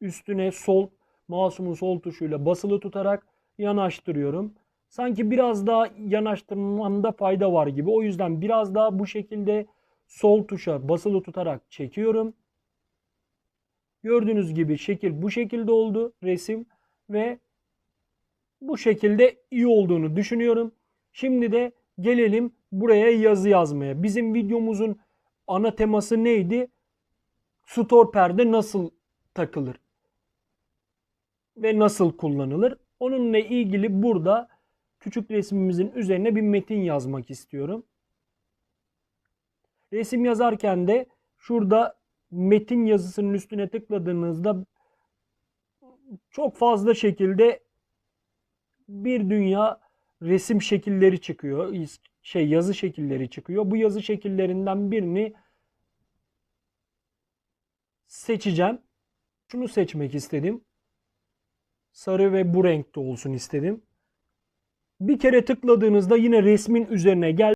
üstüne sol mouse'umun sol tuşuyla basılı tutarak yanaştırıyorum. Sanki biraz daha yanaştırmamda fayda var gibi. O yüzden biraz daha bu şekilde sol tuşa basılı tutarak çekiyorum. Gördüğünüz gibi şekil bu şekilde oldu resim ve bu şekilde iyi olduğunu düşünüyorum. Şimdi de gelelim buraya yazı yazmaya. Bizim videomuzun ana teması neydi? Store perde nasıl takılır ve nasıl kullanılır? Onunla ilgili burada küçük resmimizin üzerine bir metin yazmak istiyorum. Resim yazarken de şurada metin yazısının üstüne tıkladığınızda çok fazla şekilde bir dünya resim şekilleri çıkıyor. Şey yazı şekilleri çıkıyor. Bu yazı şekillerinden birini seçeceğim. Şunu seçmek istedim. Sarı ve bu renkte olsun istedim. Bir kere tıkladığınızda yine resmin üzerine gel